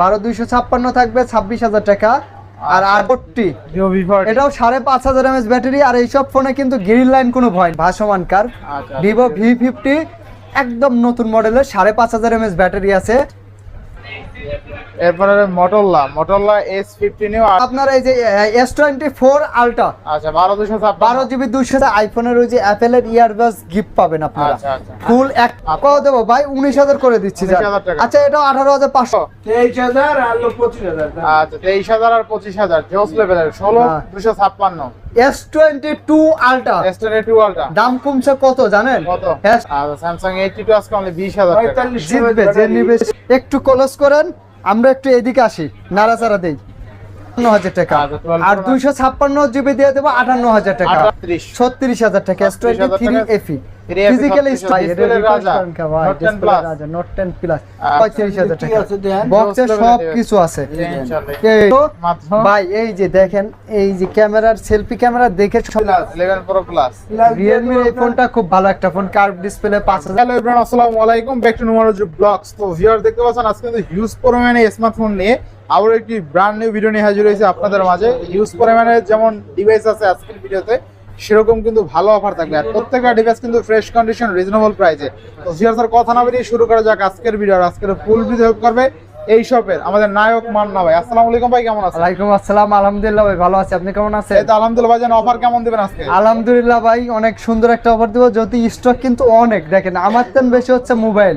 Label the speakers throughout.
Speaker 1: বারো দুইশো ছাপ্পান্ন থাকবে ছাব্বিশ হাজার টাকা। আর আটটি
Speaker 2: ফোরটি
Speaker 1: এটাও সাড়ে পাঁচ হাজার এমএস ব্যাটারি আর এইসব ফোনে কিন্তু গ্রিল লাইন কোনো ভয়। ভাসমান কার।
Speaker 2: আচ্ছা
Speaker 1: ভিভো ভি ফিফটি একদম নতুন মডেলের সাড়ে পাঁচ হাজার এমএস ব্যাটারি আছে।
Speaker 2: এরপরে মোটরলা মোটরলা এস ফিফটিন
Speaker 1: আপনার এই যে এস টোয়েন্টি ফোর আলট্রা
Speaker 2: আচ্ছা বারো দুশো
Speaker 1: বারো জিবি দুইশো আইফোনের ওই যে অ্যাপেলের ইয়ারবাস গিফট পাবেন আপনারা।
Speaker 2: আচ্ছা আচ্ছা।
Speaker 1: ফুল এক কত দেবো ভাই উনিশ হাজার করে দিচ্ছি যা।
Speaker 2: 19,000 টাকা।
Speaker 1: আচ্ছা এটাও আঠারো হাজার পাঁচশো।
Speaker 3: তেইশ হাজার আর পঁচিশ হাজার।
Speaker 2: আচ্ছা তেইশ হাজার আর পঁচিশ হাজার জোস লেভেলের। ষোলো
Speaker 1: হ্যাঁ।
Speaker 2: দুশো ছাপ্পান্ন।
Speaker 1: এস টোয়েন্টি টু আলট্রা দাম কমছে কত জানেন?
Speaker 2: কত? স্যামসাং এইটটি টু আজকে অনলি বিশ হাজার
Speaker 1: জিতবে যে নিবে একটু ক্লোজ করেন। আমরা একটু এদিকে আসি নাড়াচাড়া আটান্ন হাজার টাকা।
Speaker 2: 12
Speaker 1: আর দুইশো ছাপ্পান্ন জিবি দিয়ে দেবো আটান্ন হাজার টাকা। ছত্রিশ হাজার টাকা S twenty three এফি
Speaker 2: 3FE
Speaker 1: physically
Speaker 2: 36,000 display রাজা, Note 10 plus।
Speaker 1: Note ten plus পঁয়ত্রিশ হাজার
Speaker 3: ঠিক
Speaker 1: টাকা।
Speaker 3: আছে, দেন।
Speaker 1: বক্সে সব কিছু আছে। এই ভাই এই যে দেখেন এই যে ক্যামেরার সেলফি ক্যামেরা দেখে
Speaker 2: ইলেভেন প্রো প্লাস
Speaker 1: রিয়েলমি এই ফোনটা খুব ভালো একটা ফোন কার্ভ ডিসপ্লে পাঁচ হাজার
Speaker 2: আসসালামু আলাইকুম। ব্যাক টু ব্লগস তো ভিউয়ার দেখতে পাচ্ছেন আজকে হিউজ পরিমাণে স্মার্টফোন নিয়ে আবার একটি ব্র্যান্ড নিউ ভিডিও নিয়ে হাজির হয়েছে আপনাদের মাঝে। হিউজ পরিমাণে যেমন ডিভাইস আছে আজকের ভিডিওতে সেরকম কিন্তু ভালো অফার থাকবে। আর প্রত্যেকটা ডিভাইস কিন্তু ফ্রেশ কন্ডিশন রিজনেবল প্রাইসে তো ভিউয়ার স্যার কথা না বেরিয়ে শুরু করা যাক আজকের ভিডিও আর আজকের ফুল ভিডিও হেল্প করবে এই শপের আমাদের নায়ক মান্না ভাই। আসসালামু আলাইকুম ভাই কেমন আছেন?
Speaker 1: ওয়ালাইকুম আসসালাম আলহামদুলিল্লাহ ভাই ভালো আছি। আপনি কেমন আছেন?
Speaker 2: এই তো আলহামদুলিল্লাহ ভাই যেন অফার কেমন দিবেন আজকে?
Speaker 1: আলহামদুলিল্লাহ ভাই অনেক সুন্দর একটা অফার দিব। যদি স্টক কিন্তু অনেক দেখেন আমার তেন বেশি হচ্ছে মোবাইল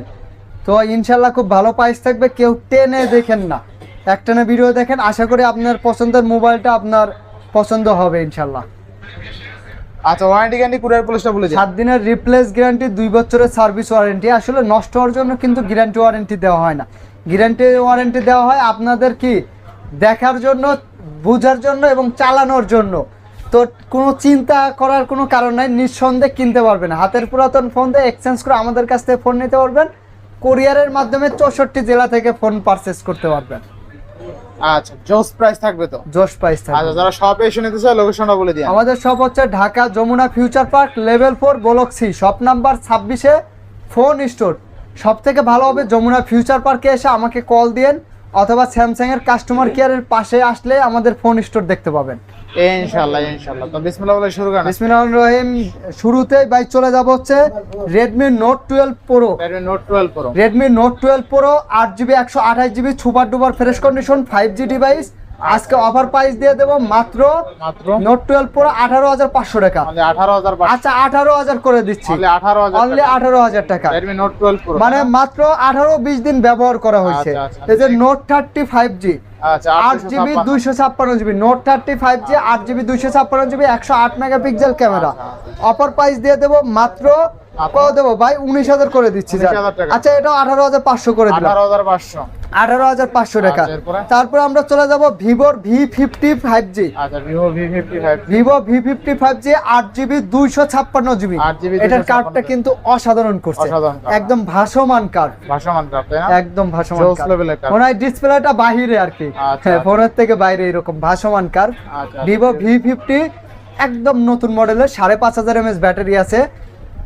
Speaker 1: তো ইনশাল্লাহ খুব ভালো প্রাইস থাকবে। কেউ টেনে দেখেন না। একটানে ভিডিও দেখেন আশা করি আপনার পছন্দের মোবাইলটা আপনার পছন্দ হবে ইনশাল্লাহ।
Speaker 2: আচ্ছা ওয়ারেন্টি গ্যারান্টি কুরিয়ার পুলিশটা
Speaker 1: সাত দিনের রিপ্লেস গ্যারান্টি দুই বছরের সার্ভিস ওয়ারেন্টি আসলে নষ্ট হওয়ার জন্য কিন্তু গ্যারান্টি ওয়ারেন্টি দেওয়া হয় না। গ্যারান্টি ওয়ারেন্টি দেওয়া হয় আপনাদের কি? দেখার জন্য বোঝার জন্য এবং চালানোর জন্য। তো কোনো চিন্তা করার কোনো কারণ নাই নিঃসন্দেহে কিনতে পারবেন। হাতের পুরাতন ফোন দিয়ে এক্সচেঞ্জ করে আমাদের কাছ থেকে ফোন নিতে পারবেন। কোরিয়ারের মাধ্যমে চৌষট্টি জেলা থেকে ফোন পারচেস করতে পারবেন।
Speaker 2: আচ্ছা জোস প্রাইস থাকবে তো?
Speaker 1: জোশ প্রাইস থাকবে।
Speaker 2: আচ্ছা যারা শপে এসে নিতে চায় লোকেশনটা বলে দিন
Speaker 1: আমাদের শপ হচ্ছে Dhaka Jamuna future park level four block C shop number ছাব্বিশে ফোন স্টোর সব থেকে ভালো হবে যমুনা ফিউচার পার্কে এসে আমাকে কল দিয়েন অথবা স্যামসাং এর কাস্টমার কেয়ারের পাশে আসলে আমাদের ফোন স্টোর দেখতে পাবেন।
Speaker 2: ইনশাআল্লাহ ইনশাআল্লাহ। তো বিসমিল্লাহ বলে শুরু করেন।
Speaker 1: বিসমিল্লাহির রহিম শুরুতেই বাইক চলে যাব হচ্ছে Redmi note twelve pro
Speaker 2: Redmi Note 12 Pro
Speaker 1: Redmi note twelve pro আট জিবি একশো আঠাশ GB super duper fresh condition five G device আজকে অফার প্রাইস দিয়ে দেবো মাত্র
Speaker 2: মাত্র?
Speaker 1: নোট টুয়েলভ প্রো আঠারো হাজার পাঁচশো টাকা।
Speaker 2: only 18500
Speaker 1: আচ্ছা আঠারো হাজার করে দিচ্ছি। অনলি আঠারো হাজার টাকা।
Speaker 2: Note 12
Speaker 1: মানে মাত্র আঠারো বিশ দিন ব্যবহার করা হয়েছে।
Speaker 2: আচ্ছা, আচ্ছা।
Speaker 1: এই যে নোট থার্টি ফাইভ জি
Speaker 2: আচ্ছা
Speaker 1: আট জিবি দুইশো ছাপ্পান্ন GB. Note thirty five G আট জিবি দুইশো ছাপ্পান্ন জিবি একশো আট মেগাপিক্সেল ক্যামেরা। অফার প্রাইস দিয়ে দেবো মাত্র কত দেবো ভাই? উনিশ হাজার করে দিচ্ছি যা।
Speaker 2: 19,000 টাকা।
Speaker 1: আচ্ছা এটা আঠারো হাজার পাঁচশো করে দিলাম।
Speaker 2: 18500
Speaker 1: আঠারো হাজার পাঁচশো টাকা।
Speaker 2: আচ্ছা,
Speaker 1: তারপর আমরা চলে যাব ভিভোর ভি ফিফটি ফাইভ জি
Speaker 2: আচ্ছা Vivo V55
Speaker 1: Vivo V fifty five G আট জিবি দুইশো ছাপ্পান্ন জিবি এটার কার্ডটা কিন্তু অসাধারণ করছে। একদম ভাসমান কার্ড
Speaker 2: ভাসমান
Speaker 1: একদম ভাসমান। মনে হয় ডিসপ্লেটা বাহিরে আর কি।
Speaker 2: আচ্ছা,
Speaker 1: হ্যাঁ,
Speaker 2: আচ্ছা।
Speaker 1: ফোনের থেকে বাইরে এরকম ভাসমান কার
Speaker 2: আচ্ছা
Speaker 1: ভিভো ভি ফিফটি একদম নতুন মডেলের সাড়ে পাঁচ হাজার এমএস ব্যাটারি আছে।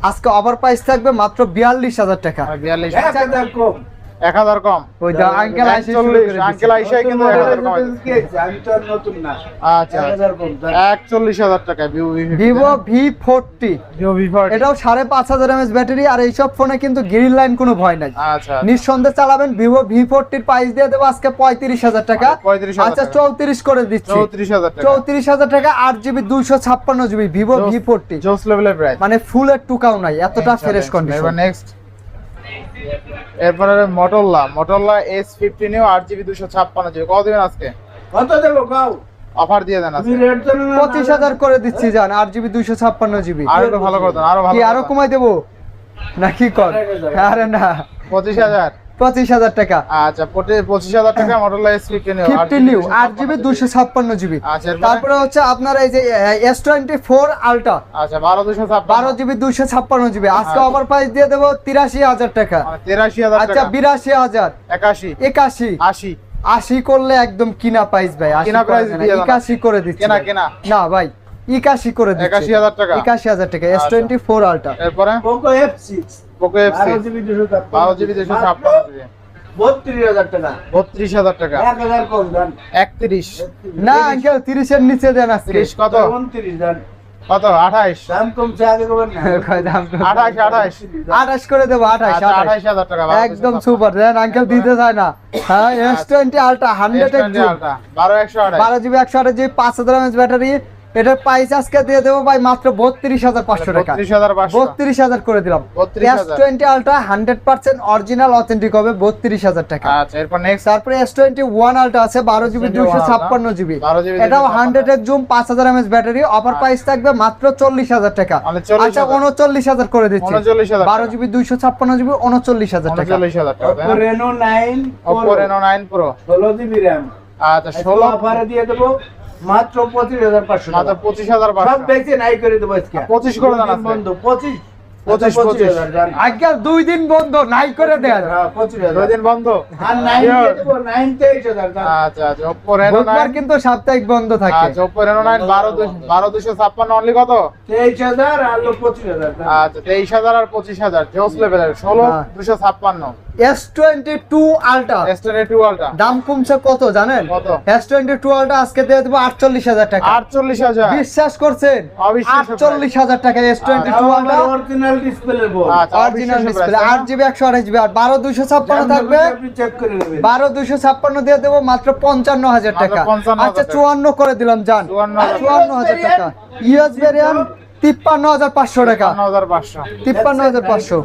Speaker 1: আজকে অফার প্রাইস থাকবে মাত্র বিয়াল্লিশ হাজার টাকা।
Speaker 2: 42
Speaker 3: এক হাজার। কম
Speaker 2: 1000 কম।
Speaker 1: ওই দা আঙ্কেল আইসি
Speaker 2: 41 আঙ্কেল আইসাই কিন্তু 1000 কম।
Speaker 3: আমি তো নতুন না।
Speaker 2: আচ্ছা
Speaker 3: এক হাজার কম
Speaker 2: 41000 টাকা Vivo V50
Speaker 1: Vivo V forty
Speaker 2: V40
Speaker 1: এটাও এমএস ব্যাটারি আর এইসব ফোনে কিন্তু গ্রিন লাইন কোনো ভয় নাই।
Speaker 2: আচ্ছা।
Speaker 1: নিঃসন্দেহে চালাবেন ভিভো ভি ফোরটির প্রাইস দিয়ে দেবো আজকে পঁয়ত্রিশ হাজার টাকা।
Speaker 2: 35,000
Speaker 1: আচ্ছা
Speaker 2: টাকা।
Speaker 1: চৌত্রিশ করে দিচ্ছি।
Speaker 2: 34000 টাকা।
Speaker 1: চৌত্রিশ হাজার টাকা আট জিবি দুইশো ছাপ্পান্ন GB Vivo
Speaker 2: Joss-
Speaker 1: V forty
Speaker 2: জোস লেভেলের প্রাইস
Speaker 1: মানে ফুলের টুকাও নাই এতটা ফ্রেশ কন্ডিশন
Speaker 2: এবার নেক্সট এরপরে মোটরলা মোটরলা এস ফিফটিনেও আট জিবি দুশো ছাপ্পান্ন জিবি। কত দেবেন আজকে?
Speaker 3: কত দেবো কাউ
Speaker 2: অফার দিয়ে দেন আজকে।
Speaker 1: পঁচিশ হাজার করে দিচ্ছি আট জিবি দুইশো ছাপ্পান্ন জিবি।
Speaker 2: আরও ভালো করে দেন আরও ভালো
Speaker 1: আরও কমাই দেবো? না কি কর আরে না।
Speaker 2: পঁচিশ হাজার।
Speaker 1: পঁচিশ হাজার টাকা।
Speaker 2: আচ্ছা পঁচিশ পঁচিশ হাজার টাকা মোটরলা ফিফটি নিউ
Speaker 1: আট জিবি দুইশো ছাপ্পান্ন জিবি
Speaker 2: আচ্ছা
Speaker 1: তারপরে হচ্ছে আপনার এই যে এস টোয়েন্টি ফোর আলট্রা
Speaker 2: আচ্ছা বারো দুশো
Speaker 1: বারো জিবি দুইশো ছাপ্পান্ন জিবি আজকে। অফার প্রাইস দিয়ে দেবো তিরাশি হাজার টাকা।
Speaker 2: মানে হাজার
Speaker 1: আচ্ছা বিরাশি হাজার।
Speaker 2: একাশি।
Speaker 1: একাশি।
Speaker 2: আশি।
Speaker 1: আশি করলে একদম কিনা প্রাইস ভাই
Speaker 2: কিনা।
Speaker 1: একাশি করে দিচ্ছি
Speaker 2: কেনা।
Speaker 1: না ভাই একাশি করে দিচ্ছি।
Speaker 2: একাশি হাজার টাকা।
Speaker 1: একাশি হাজার টাকা এস টোয়েন্টি ফোর আলট্রা
Speaker 2: এরপরে?
Speaker 3: Poco F six
Speaker 2: Poco F
Speaker 3: বারো জিবি দুশো
Speaker 2: বারো জিবি দুশো ছাপ্পান্ন জিবি
Speaker 3: বত্রিশ হাজার টাকা।
Speaker 2: বত্রিশ হাজার টাকা।
Speaker 3: এক হাজার কম দান।
Speaker 2: একত্রিশ।
Speaker 1: না আঙ্কেল তিরিশের নিচে দেন আজকে।
Speaker 2: তিরিশ কত?
Speaker 3: উনত্রিশ দান।
Speaker 2: কত? আঠাইশ।
Speaker 3: দাম কমছে আগে কবেন না।
Speaker 1: কয় দাম কম?
Speaker 2: আঠাইশ আঠাইশ।
Speaker 1: আঠাশ করে দেবো
Speaker 2: আচ্ছা,
Speaker 1: আঠাশ
Speaker 2: আঠাইশ হাজার টাকা
Speaker 1: একদম সুপার দেন আঙ্কেল দিতে চায় না। হ্যাঁ এস টোয়েন্টি আলট্রা হান্ড্রেড
Speaker 2: বারো একশো আঠাইশ।
Speaker 1: বারো জিবি একশো আঠাশ জিবি পাঁচ হাজার ব্যাটারি এটার প্রাইস আজকে দিয়ে দেবো ভাই মাত্র বত্রিশ হাজার পাঁচশো টাকা।
Speaker 2: বত্রিশ হাজার
Speaker 1: করে দিলাম। S twenty ultra hundred percent original authentic হবে বত্রিশ হাজার টাকা।
Speaker 2: আচ্ছা
Speaker 1: তারপরে এস টোয়েন্টি ওয়ান আলট্রা আছে বারো জিবি দুশো ছাপ্পান্ন জিবি।
Speaker 2: 12 GB
Speaker 1: এটাও হান্ড্রেড এক জুম পাঁচ হাজার এমএচ ব্যাটারি অফার প্রাইস থাকবে মাত্র চল্লিশ হাজার টাকা।
Speaker 2: মানে 40,000
Speaker 1: আচ্ছা উনচল্লিশ হাজার করে দিচ্ছি। বারো জিবি দুইশো ছাপ্পান্ন জিবি উনচল্লিশ হাজার টাকা।
Speaker 3: 9
Speaker 2: অপো রেনো নাইন প্রো
Speaker 3: ষোলো জিবি র্যাম
Speaker 2: আচ্ছা
Speaker 3: ষোলো অফারে দিয়ে দেবো। মাত্র পঁচিশ হাজার পাঁচশো
Speaker 2: মাত্র পঁচিশ হাজার
Speaker 3: সব
Speaker 2: পাঁচশো
Speaker 3: বেশি নাই করে দেবো পঁচিশ
Speaker 2: 25 করে দেন।
Speaker 3: বন্ধ পঁচিশ
Speaker 2: পঁচিশ,
Speaker 3: আচ্ছা,
Speaker 2: পঁচিশ।
Speaker 3: হাজার
Speaker 1: দুই দিন বন্ধ নাই করে দেন
Speaker 3: হ্যাঁ, পঁচিশ হাজার।
Speaker 2: দুই দিন বন্ধ।
Speaker 3: আর নাইন দিয়ে দেবো, নাইন তেইশ হাজার দান।
Speaker 2: আচ্ছা আচ্ছা অপো রেনো নাইন
Speaker 1: কিন্তু সাপ্তাহিক বন্ধ থাকে।
Speaker 2: আচ্ছা অপো রেনো নাইন বারো বারো দুশো ছাপ্পান্ন অনলি কত?
Speaker 3: তেইশ হাজার আর পঁচিশ হাজার
Speaker 2: আচ্ছা তেইশ হাজার আর পঁচিশ হাজার জোস লেভেলের ষোলো
Speaker 1: হ্যাঁ।
Speaker 2: দুশো ছাপ্পান্ন।
Speaker 1: এস টোয়েন্টি টু আলট্রা দাম কমছে কত জানেন?
Speaker 2: কত?
Speaker 1: এস টোয়েন্টি টু আলট্রা আজকে দিয়ে দেবো আটচল্লিশ হাজার টাকা।
Speaker 2: আটচল্লিশ হাজার।
Speaker 1: বিশ্বাস করছেন? আটচল্লিশ হাজার টাকা S twenty two ultra
Speaker 3: original
Speaker 1: original
Speaker 3: করে
Speaker 1: মাত্র আচ্ছা, করে দিলাম জান।
Speaker 2: 54000
Speaker 1: টাকা। ইউএস ভেরিয়েন্ট তিপ্পান্ন হাজার পাঁচশো টাকা। তিপ্পান্ন হাজার পাঁচশো।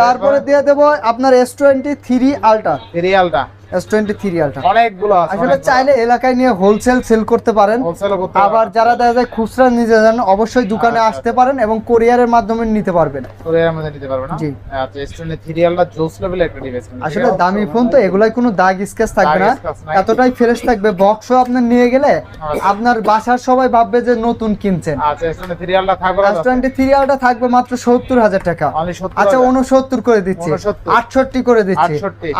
Speaker 1: তারপরে দিয়ে দেবো আপনার S twenty three ultra three ultra দোকানে আসতে পারেন এবং কোরিয়ারের মাধ্যমে নিতে পারবেন। দামি ফোন তো এগুলাই কোনো দাগ স্কেচ থাকবে না। এতটাই ফ্রেশ থাকবে। বক্স আপনার নিয়ে গেলে আপনার বাসার সবাই ভাববে যে নতুন কিনছেন।
Speaker 2: থাকবে
Speaker 1: মাত্র সত্তর হাজার টাকা। আচ্ছা 69 করে দিচ্ছি। 68 করে দিচ্ছি।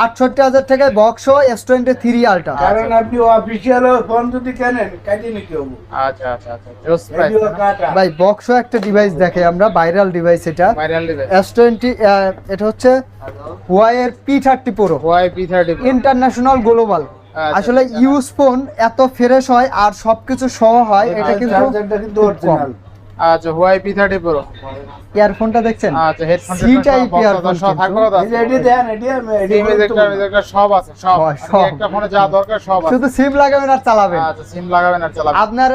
Speaker 1: 68000 টাকায় বক্স এস টোয়েন্টি থ্রি আলটা
Speaker 3: কারণ আপনি অফিসিয়াল ফোন যদি কেনেন কাটিয়ে নিতে হবে।
Speaker 2: আচ্ছা আচ্ছা আচ্ছা
Speaker 3: কাটা।
Speaker 1: ভাই বক্সও একটা ডিভাইস দেখে আমরা ভাইরাল ডিভাইস এটা।
Speaker 2: ভাইরাল ডিভাইস
Speaker 1: এস টোয়েন্টি এটা হচ্ছে ওয়াই এর P thirty pro
Speaker 2: Y P thirty
Speaker 1: international global
Speaker 2: আচ্ছা,
Speaker 1: আসলে
Speaker 2: আচ্ছা।
Speaker 1: ইউজ ফোন এত ফ্রেশ হয় আর সবকিছু সহ হয় এটা কিন্তু
Speaker 2: আচ্ছা পি থার্টি প্রো
Speaker 1: ইয়ারফোনটা দেখছেন?
Speaker 2: আচ্ছা সব
Speaker 3: দেন
Speaker 2: ইজেক্টর সব আছে সব।
Speaker 1: সব।
Speaker 2: একটা ফোনে যা দরকার সব আছে।
Speaker 1: শুধু সিম লাগাবেন আর চালাবেন।
Speaker 2: আচ্ছা সিম লাগাবেন আর চালাবেন।
Speaker 1: আপনার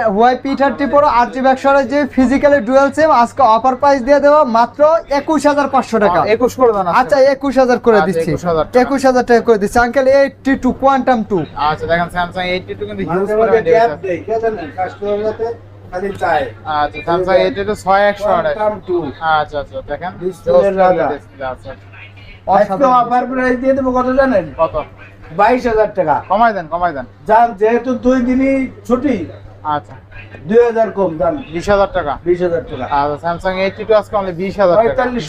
Speaker 1: যে ফিজিক্যালি ডুয়েল সিম আজকে অফার প্রাইস দিয়ে দেওয়া মাত্র একুশ হাজার পাঁচশো টাকা।
Speaker 2: একুশ করে দেন
Speaker 1: আচ্ছা একুশ হাজার করে
Speaker 2: আচ্ছা,
Speaker 1: দিচ্ছি।
Speaker 2: 21,000 টাকা।
Speaker 1: একুশ হাজার টাকা করে দিচ্ছি। Uncle eighty two quantum two
Speaker 2: আচ্ছা দেখেন স্যামসাং এইটটি টু কিন্তু হিউজ
Speaker 3: খালি চায়
Speaker 2: আচ্ছা স্যামসাং এইটটি টু ছয় একশো আঠাশ
Speaker 3: কাম
Speaker 2: আচ্ছা আচ্ছা দেখেন।
Speaker 3: Display রাজা।
Speaker 2: ডিসপ্লে
Speaker 3: আজকে অফার প্রাইস দিয়ে দেবো কত জানেন?
Speaker 2: কত?
Speaker 3: বাইশ হাজার টাকা।
Speaker 2: কমাই দেন কমাই দেন।
Speaker 3: যান যেহেতু দুই দিনই ছুটি
Speaker 2: আচ্ছা।
Speaker 3: দুই হাজার কম দাম।
Speaker 2: বিশ হাজার টাকা?
Speaker 3: বিশ হাজার টাকা।
Speaker 2: স্যামসাং এইটটি টু আজকে অনলি বিশ হাজার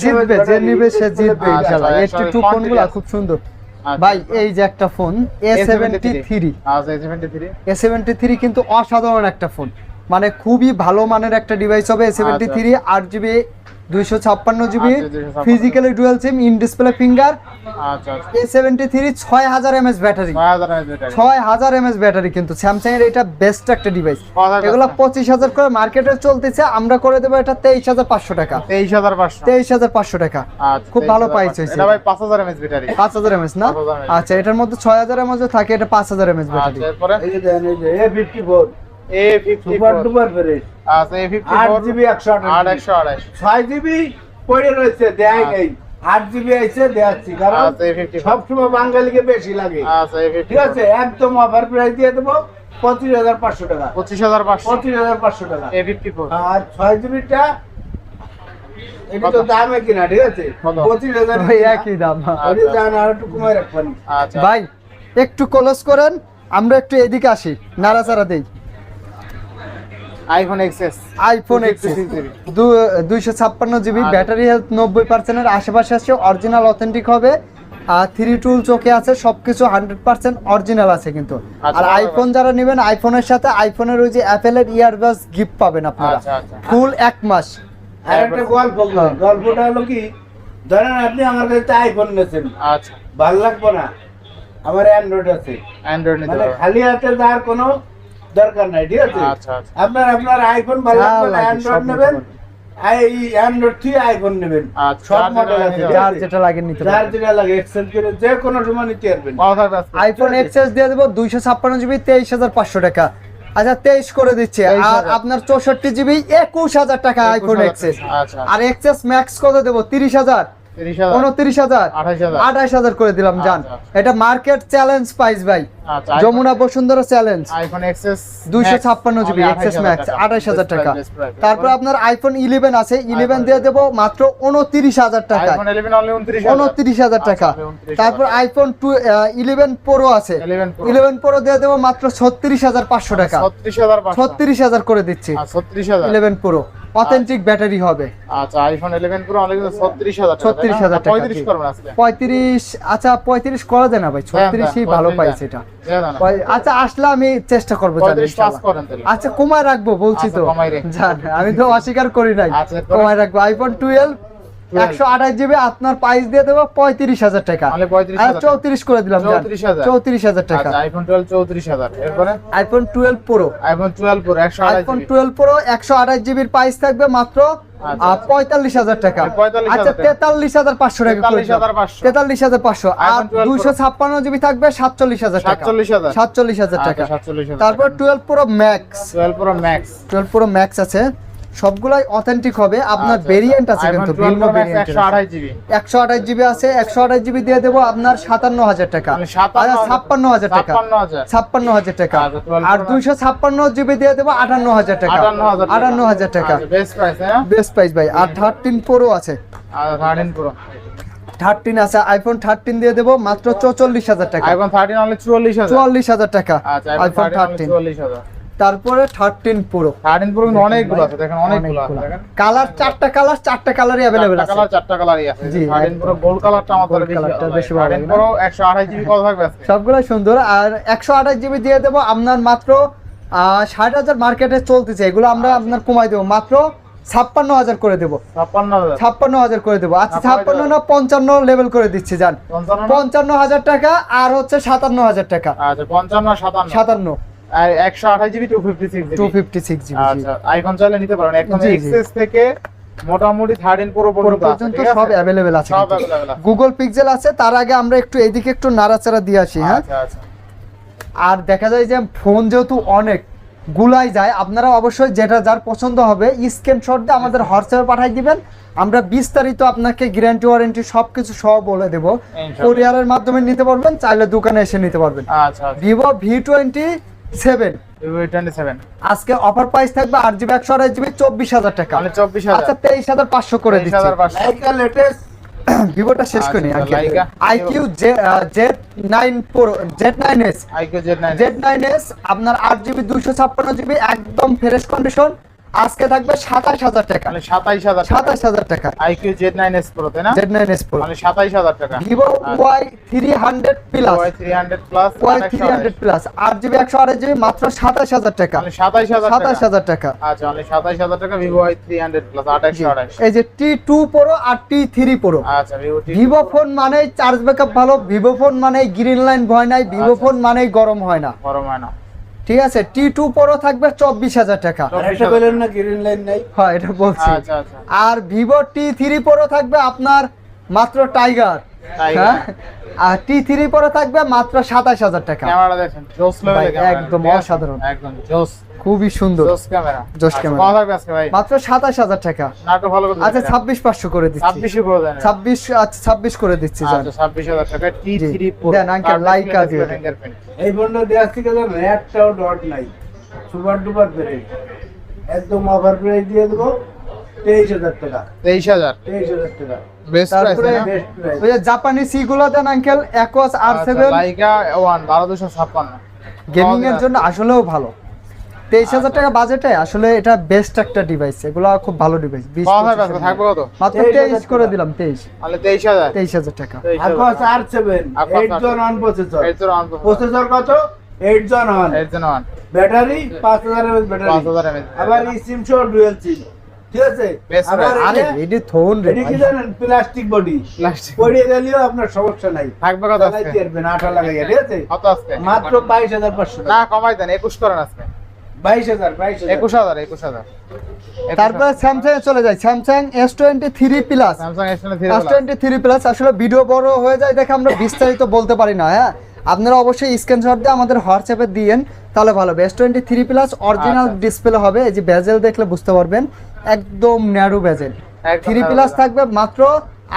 Speaker 1: জিতবে যে নিবে সে জিতবে ইনশাআল্লাহ এইটটি টু ফোনগুলো খুব সুন্দর।
Speaker 2: আচ্ছা,
Speaker 1: ভাই। এই যে একটা ফোন এ সেভেন্টি থ্রি
Speaker 2: আচ্ছা A seventy three
Speaker 1: A seventy three কিন্তু অসাধারণ একটা ফোন মানে খুবই ভালো মানের একটা ডিভাইস হবে সেভেন্টি থ্রি আট জিবি দুইশো ছাপ্পান্ন জিবি
Speaker 2: আচ্ছা, 256
Speaker 1: physically dual SIM in display finger
Speaker 2: আচ্ছা আচ্ছা।
Speaker 1: এ সেভেন্টি থ্রি ছয় হাজার এমএস ব্যাটারি
Speaker 2: ছয় হাজার এমএস ব্যাটারি
Speaker 1: ছয় হাজার এমএস ব্যাটারি কিন্তু স্যামসাং এর এটা বেস্ট একটা ডিভাইস এগুলো পঁচিশ হাজার করে মার্কেটে চলতেছে আমরা করে দেবো এটা তেইশ হাজার পাঁচশো টাকা।
Speaker 2: তেইশ হাজার পাঁচশো।
Speaker 1: তেইশ হাজার পাঁচশো টাকা।
Speaker 2: আচ্ছা
Speaker 1: খুব ভালো
Speaker 2: 23,500
Speaker 1: price হয়েছে।
Speaker 2: পাঁচ হাজার এমএস ব্যাটারি
Speaker 1: পাঁচ হাজার এমএস না? আচ্ছা এটার মধ্যে ছয় হাজার এমএস থাকে এটা পাঁচ হাজার এমএস ব্যাটারি
Speaker 2: আচ্ছা
Speaker 3: সুপার ডুপার ফ্রেশ
Speaker 2: আচ্ছা এ ফিফটি
Speaker 3: আট জিবি একশো
Speaker 2: আট
Speaker 3: আঠাশ ছয় জিবি পড়ে রয়েছে দেয়
Speaker 2: আচ্ছা।
Speaker 3: নেই। আট জিবি আইছে দেখাচ্ছি কারণ
Speaker 2: এ ফিফটি
Speaker 3: সবসময় বাঙালিকে বেশি লাগে।
Speaker 2: এ ফিফটি
Speaker 3: ঠিক আছে একদম অফার প্রাইস দিয়ে দেবো পঁচিশ হাজার পাঁচশো টাকা।
Speaker 2: পঁচিশ হাজার পাঁচশো।
Speaker 3: পঁচিশ হাজার পাঁচশো টাকা।
Speaker 2: এ ফিফটি ফোর
Speaker 3: আর ছয় জিবিটা এটা তো দামে কিনা ঠিক আছে? পঁচিশ হাজার
Speaker 1: একই দাম
Speaker 3: ওই আর একটু কমায় রাখবেন।
Speaker 2: আচ্ছা।
Speaker 1: ভাই একটু ক্লোজ করেন আমরা একটু এদিকে আসি নাড়াচাড়া দেই।
Speaker 2: আইফোন এক্সএস
Speaker 1: আইফোন
Speaker 2: 256 GB
Speaker 1: দুইশো ছাপ্পান্ন জিবি
Speaker 2: আচ্ছা।
Speaker 1: ব্যাটারি হেলথ নব্বই পার্সেন্টের আশেপাশে আছে অরিজিনাল অথেন্টিক হবে। আর থ্রি টুল চোখে আছে সবকিছু হান্ড্রেড পার্সেন্ট অরিজিনাল আছে কিন্তু।
Speaker 2: আচ্ছা,
Speaker 1: আর আইফোন যারা নেবেন আইফোনের সাথে আইফোনের ওই যে অ্যাপেলের ইয়ারবাস গিফট পাবেন আপনারা।
Speaker 2: আচ্ছা আচ্ছা।
Speaker 1: ফুল এক মাস।
Speaker 3: আর একটা গল্প গল্পটা হলো কি ধরেন আপনি আমার কাছে আইফোন নিয়েছেন
Speaker 2: আচ্ছা।
Speaker 3: ভালো লাগবে না? আমার অ্যান্ড্রয়েড আছে।
Speaker 2: অ্যান্ড্রয়েড
Speaker 3: মানে খালি হাতে যাওয়ার কোনো দরকার নাই ঠিক আছে?
Speaker 2: আচ্ছা আচ্ছা।
Speaker 3: আপনার আপনার আইফোন ভালো অ্যান্ড্রয়েড নেবেন। এই অ্যান্ড্রয়েড থেকে আইফোন নেবেন।
Speaker 2: আচ্ছা,
Speaker 3: সব মডেল আছে
Speaker 1: যার যেটা লাগে নিতে
Speaker 3: যার যেটা লাগে এক্সেল করে যে কোনো সময় নিতে পারবেন।
Speaker 2: ভালো থাকবে আজকে।
Speaker 1: আইফোন এক্সএস দিয়ে দেবো দুইশো ছাপ্পান্ন জিবি তেইশ হাজার পাঁচশো টাকা। আচ্ছা তেইশ করে দিচ্ছে। আর আপনার চৌষট্টি জিবি একুশ হাজার টাকা আইফোন
Speaker 2: 21,000
Speaker 1: আর এক্সএস ম্যাক্স কত দেবো? তিরিশ হাজার।
Speaker 2: তিরিশ হাজার।
Speaker 1: উনত্রিশ হাজার। আঠাশ হাজার। করে দিলাম জান।
Speaker 2: আচ্ছা।
Speaker 1: এটা মার্কেট চ্যালেঞ্জ প্রাইস ভাই। Jamuna Bashundhara challenge
Speaker 2: iPhone XS
Speaker 1: দুইশো ছাপ্পান্ন জিবি এক্সএস ম্যাক্স আঠাশ হাজার টাকা। তারপর আপনার আইফোন ইলেভেন আছে। ইলেভেন দিয়ে দেবো মাত্র উনত্রিশ হাজার টাকা
Speaker 2: আইফোন 11 অনলি 29
Speaker 1: উনত্রিশ হাজার টাকা।
Speaker 2: আচ্ছা, 29,000
Speaker 1: তারপর আইফোন টু ইলেভেন প্রো আছে।
Speaker 2: 11
Speaker 1: প্রো দিয়ে দেবো মাত্র ছত্রিশ হাজার পাঁচশো টাকা।
Speaker 2: 36500
Speaker 1: ছত্রিশ হাজার করে দিচ্ছি।
Speaker 2: 36000
Speaker 1: ইলেভেন প্রো অথেন্টিক ব্যাটারি হবে।
Speaker 2: আচ্ছা আইফোন 11 প্রো অনলি 36000
Speaker 1: 36,000 টাকা,
Speaker 2: 35
Speaker 1: জি।
Speaker 2: করবেন আজকে।
Speaker 1: পঁয়ত্রিশ আচ্ছা পঁয়ত্রিশ করা যায় না ভাই। ছত্রিশই ভালো পাইছে এটা
Speaker 2: দেন।
Speaker 1: আচ্ছা আসলে আমি চেষ্টা করব জান
Speaker 2: 35 পাস
Speaker 1: ইনশাআল্লাহ।
Speaker 2: করেন তাহলে।
Speaker 1: আচ্ছা কমায় রাখব বলছি
Speaker 2: আচ্ছা,
Speaker 1: তো। আমি তো অস্বীকার করি নাই।
Speaker 2: আচ্ছা,
Speaker 1: কমায় রাখব। আইফোন টুয়েলভ একশো আঠাশ জিবি আপনার প্রাইস দিয়ে দেবো পঁয়ত্রিশ হাজার টাকা।
Speaker 2: তাহলে 35,000
Speaker 1: আর চৌত্রিশ করে দিলাম চৌত্রিশ হাজার। টাকা।
Speaker 2: আচ্ছা আইফোন 12 34000 এরপরে?
Speaker 1: IPhone twelve pro
Speaker 2: iPhone 12 pro 128
Speaker 1: iPhone twelve pro একশো আঠাশ জিবির প্রাইস থাকবে মাত্র
Speaker 2: আচ্ছা,
Speaker 1: পঁয়তাল্লিশ হাজার টাকা। আচ্ছা তেতাল্লিশ হাজার পাঁচশো টাকা
Speaker 2: 43,500
Speaker 1: তেতাল্লিশ হাজার পাঁচশো। আর
Speaker 2: iPhone 12 Pro।
Speaker 1: দুইশো ছাপ্পান্ন জিবি থাকবে সাতচল্লিশ হাজার সাতচল্লিশ হাজার। টাকা।
Speaker 2: আচ্ছা 47000
Speaker 1: তারপর twelve pro max
Speaker 2: 12 pro max
Speaker 1: twelve pro max আছে। সবগুলাই অথেন্টিক হবে। আপনার
Speaker 2: আচ্ছা,
Speaker 1: ভেরিয়েন্ট আছে কিন্তু ভিন্ন ভেরিয়েন্ট
Speaker 2: 128 জিবি
Speaker 1: আছে। একশো আঠাশ জিবি দিয়ে দেবো আপনার সাতান্ন হাজার টাকা।
Speaker 2: মানে 57,000
Speaker 1: আচ্ছা হাজার টাকা।
Speaker 2: 56,000
Speaker 1: টাকা।
Speaker 2: আচ্ছা, 12
Speaker 1: আর
Speaker 2: Pro
Speaker 1: দুইশো ছাপ্পান্ন জিবি দিয়ে দেবো আটান্ন হাজার টাকা।
Speaker 2: 58,000 টাকা।
Speaker 1: হাজার
Speaker 2: আচ্ছা বেস্ট প্রাইস হ্যাঁ?
Speaker 1: বেস্ট প্রাইস ভাই। আর থার্টিন প্রো আছে।
Speaker 2: আর 13 প্রো
Speaker 1: থার্টিন আছে। আইফোন থার্টিন দিয়ে দেবো মাত্র চৌচল্লিশ হাজার টাকা।
Speaker 2: আইফোন 13 44000
Speaker 1: চুয়াল্লিশ হাজার। টাকা।
Speaker 2: আচ্ছা
Speaker 1: আইফোন
Speaker 2: 13
Speaker 1: থার্টিন
Speaker 2: 44000
Speaker 1: তারপরে থার্টিন প্রো
Speaker 2: 13 প্রো কিন্তু অনেকগুলো আছে দেখেন অনেকগুলো আছে দেখেন।
Speaker 1: কালার চারটা কালার চারটা কালারই অ্যাভেলেবেল আছে।
Speaker 2: কালার চারটা কালারই আছে।
Speaker 1: জি,
Speaker 2: 13 প্রো গোল্ড কালারটা আমার বেশি
Speaker 1: কালারটা বেশি ভালো লাগে?
Speaker 2: প্রো 128 জিবি কত থাকবে আজকে?
Speaker 1: সবগুলাই সুন্দর। আর একশো আঠাশ জিবি দিয়ে দেবো আপনার মাত্র ষাট হাজার মার্কেটে চলতেছে। এগুলো আমরা আপনার কমাই দেবো। মাত্র ছাপ্পান্ন হাজার করে দেবো।
Speaker 2: 56000
Speaker 1: ছাপ্পান্ন হাজার করে দেবো। আচ্ছা
Speaker 2: ছাপ্পান্ন
Speaker 1: না পঞ্চান্ন লেভেল করে দিচ্ছি যান
Speaker 2: 55
Speaker 1: পঞ্চান্ন হাজার টাকা আর হচ্ছে সাতান্ন হাজার টাকা।
Speaker 2: আচ্ছা 55 আর 57
Speaker 1: সাতান্ন।
Speaker 2: আর 128 GB 256 GB.
Speaker 1: Fifty six GB
Speaker 2: আচ্ছা চাইলে নিতে পারেন। একদম
Speaker 1: জি।
Speaker 2: থেকে মোটামুটি 13 প্রো পর্যন্ত
Speaker 1: সব অ্যাভেলেবেল
Speaker 2: আছে
Speaker 1: গুগল পিক্সেল আছে। তার আগে আমরা একটু এইদিকে একটু নাড়াচাড়া দিয়ে আসি হ্যাঁ?
Speaker 2: আচ্ছা আচ্ছা।
Speaker 1: আর দেখা যায় যে ফোন যেহেতু অনেক গুলাই যায় আপনারা অবশ্যই যেটা যার পছন্দ হবে স্ক্রিনশট দিয়ে আমাদের হোয়াটসঅ্যাপে পাঠিয়ে দিবেন। আমরা বিস্তারিত আপনাকে গ্যারান্টি ওয়ারেন্টি সব কিছু সহ বলে দেবো। কোরিয়ারের মাধ্যমে নিতে পারবেন চাইলে দোকানে এসে নিতে পারবেন।
Speaker 2: আচ্ছা
Speaker 1: ভিভো ভি টোয়েন্টি সেভেন। আজকে অফার প্রাইস থাকবে আট জিবি একশো আড়াই জিবি চব্বিশ হাজার টাকা।
Speaker 2: মানে 24000
Speaker 1: আচ্ছা তেইশ হাজার পাঁচশো করে দিচ্ছি।
Speaker 2: 23500
Speaker 3: লাইকা লেটেস্ট
Speaker 1: ভিভোটা শেষ করি
Speaker 2: Laika.
Speaker 1: IQOO. Z nine pro Z nine S Z nine S আপনার আট জিবি দুইশো ছাপ্পান্ন জিবি একদম ফ্রেশ কন্ডিশন আজকে থাকবে সাতাশ হাজার টাকা।
Speaker 2: মানে 27000
Speaker 1: সাতাশ হাজার টাকা।
Speaker 2: আইকিউ Z9s Pro তাই না?
Speaker 1: জেড নাইন এস প্রো
Speaker 2: মানে 27000 টাকা।
Speaker 1: Vivo Y three hundred plus.
Speaker 2: Y 300 plus
Speaker 1: Y three hundred plus. আট জিবি একশো আড়াই জিবি মাত্র সাতাশ হাজার টাকা।
Speaker 2: মানে 27000
Speaker 1: সাতাশ
Speaker 2: টাকা।
Speaker 1: হাজার টাকা।
Speaker 2: আচ্ছা মানে 27000 টাকা ভিভো ওয়াই 300 প্লাস 2828
Speaker 1: এই যে টি টু প্রো আর টি থ্রি প্রো
Speaker 2: আচ্ছা ভিভো
Speaker 1: ফোন মানেই চার্জ ব্যাকআপ ভালো ভিভো ফোন মানেই গ্রিন লাইন ভয় নাই ভিভো
Speaker 2: আচ্ছা।
Speaker 1: ফোন মানেই গরম হয় না।
Speaker 2: গরম হয় না।
Speaker 1: ঠিক আছে টি টু পরও থাকবে চব্বিশ হাজার টাকা।
Speaker 3: আরেকটা বলেন না গ্রিন লাইন নাই?
Speaker 1: হ্যাঁ এটা বলছি।
Speaker 2: আচ্ছা আচ্ছা
Speaker 1: আর ভিভো টি থ্রি পরও থাকবে আপনার মাত্র টাইগার হ্যাঁ? আর টি থ্রি প্রো থাকবে মাত্র সাতাশ হাজার টাকা। একদম অসাধারণ।
Speaker 2: একদম জোস।
Speaker 1: খুবই সুন্দর।
Speaker 2: জোস ক্যামেরা।
Speaker 1: জোস
Speaker 2: আচ্ছা,
Speaker 1: ক্যামেরা।
Speaker 2: কত থাকবে আজকে ভাই?
Speaker 1: মাত্র সাতাশ হাজার টাকা।
Speaker 2: নাটক ভালো করে
Speaker 1: আচ্ছা করে দিচ্ছি।
Speaker 2: 26 করে দেন।
Speaker 1: আচ্ছা করে দিচ্ছি জান।
Speaker 2: আচ্ছা 26000 টাকা।
Speaker 1: দেন, uncle, like আর
Speaker 3: এই ফোনটা দেওয়ার থেকে তো একটাও ডট নাই। সুপার ডুপার পেরে একদম অফার প্রাইস দিয়ে দেবো তেইশ হাজার টাকা।
Speaker 2: 23000
Speaker 3: তেইশ হাজার টাকা।
Speaker 2: বেস্ট প্রাইস
Speaker 1: তারপরে
Speaker 2: না?
Speaker 3: বেস্ট প্রাইস
Speaker 1: ওই যে জাপানি সি গুলো দেন uncle Aquos R seven
Speaker 2: Leica 1 12256
Speaker 1: gaming এর জন্য আসলেও ভালো। তেইশ হাজার টাকা বাজেটে আসলে এটা বেস্ট একটা ডিভাইস এগুলো খুব ভালো ডিভাইস মাত্র তেইশ করে দিলাম তেইশ। তেইশ হাজার। টাকা।
Speaker 3: আর seven eight gen one processor কত? এইট জন অন
Speaker 2: এর জন্য অন
Speaker 3: ব্যাটারি পাঁচ হাজার এমএস ব্যাটারি আবার এই সিম সহ ডুয়েল সিম ঠিক আছে?
Speaker 2: Best
Speaker 3: আবার
Speaker 2: price।
Speaker 1: আরে
Speaker 3: এটা-
Speaker 1: থোন রে
Speaker 3: কি জানেন? প্লাস্টিক বডি গেলেও আপনার সমস্যা নাই।
Speaker 2: থাকবে কত আজকে?
Speaker 3: চালাইতে লাগাইয়া ঠিক আছে? মাত্র বাইশ হাজার পাঁচশো
Speaker 2: না কমাই দেন একুশ করেন আজকে।
Speaker 1: তারপরে স্যামসাং এ চলে যায়। Samsung S twenty three plus
Speaker 2: S
Speaker 1: S twenty three plus আসলে ভিডিও বড় হয়ে যায় দেখে আমরা বিস্তারিত বলতে পারি না হ্যাঁ? আপনারা অবশ্যই স্ক্রিনশট দিয়ে আমাদের হোয়াটসঅ্যাপে দিয়েন তাহলে ভালো হবে। S twenty three plus original. Display হবে। এই যে বেজেল দেখলে বুঝতে পারবেন একদম ন্যারো বেজেল থ্রি প্লাস থাকবে মাত্র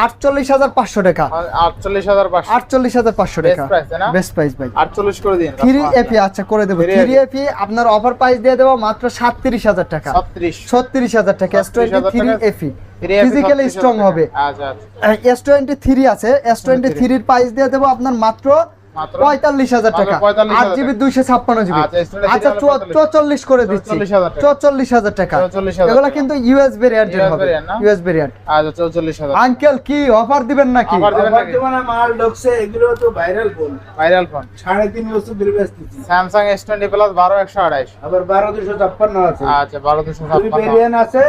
Speaker 1: আটচল্লিশ হাজার পাঁচশো টাকা।
Speaker 2: আটচল্লিশ হাজার
Speaker 1: আটচল্লিশ হাজার পাঁচশো টাকা।
Speaker 2: price, তাই না?
Speaker 1: বেস্ট প্রাইস ভাই।
Speaker 2: আটচল্লিশ করে দিন
Speaker 1: থ্রি এপি আচ্ছা করে দেবো। থ্রি এপি আপনার অফার প্রাইস দিয়ে দেবো মাত্র সাতত্রিশ হাজার টাকা।
Speaker 2: ছত্রিশ
Speaker 1: হাজার টাকা। এস টোয়েন্টি থ্রি
Speaker 2: টাকা।
Speaker 1: ফিজিক্যালি স্ট্রং হবে। এস টোয়েন্টি থ্রি আছে। এস টোয়েন্টি থ্রির প্রাইস দিয়ে দেবো আপনার মাত্র পঁয়তাল্লিশ হাজার টাকা। আট জিবি দুইশো ছাপ্পান্ন জিবি।
Speaker 2: আচ্ছা, S23
Speaker 1: আচ্ছা
Speaker 2: হলো
Speaker 1: চুয়া-
Speaker 2: 45,000
Speaker 1: চৌচল্লিশ করে দিচ্ছি। চৌচল্লিশ হাজার টাকা। এগুলো কিন্তু ইউএস ভেরিয়েন্টের হবে। ইউএস ভেরিয়েন্ট
Speaker 2: আচ্ছা চৌচল্লিশ হাজার।
Speaker 1: আঙ্কেল কি অফার দিবেন নাকি?
Speaker 2: Offer দিবেন নাকি?
Speaker 3: বর্তমানে মাল ঢুকছে এগুলো তো ভাইরাল ফোন
Speaker 2: ভাইরাল ফোন
Speaker 3: সাড়ে তিন বছর ধরে বেচতেছি
Speaker 2: স্যামসাং এস টোয়েন্টি প্লাস বারো একশো আড়াইশ।
Speaker 3: আবার বারো দুশো ছাপ্পান্ন আছে।
Speaker 2: আচ্ছা বারো দুশো ছাপ্পান্ন।
Speaker 3: আছে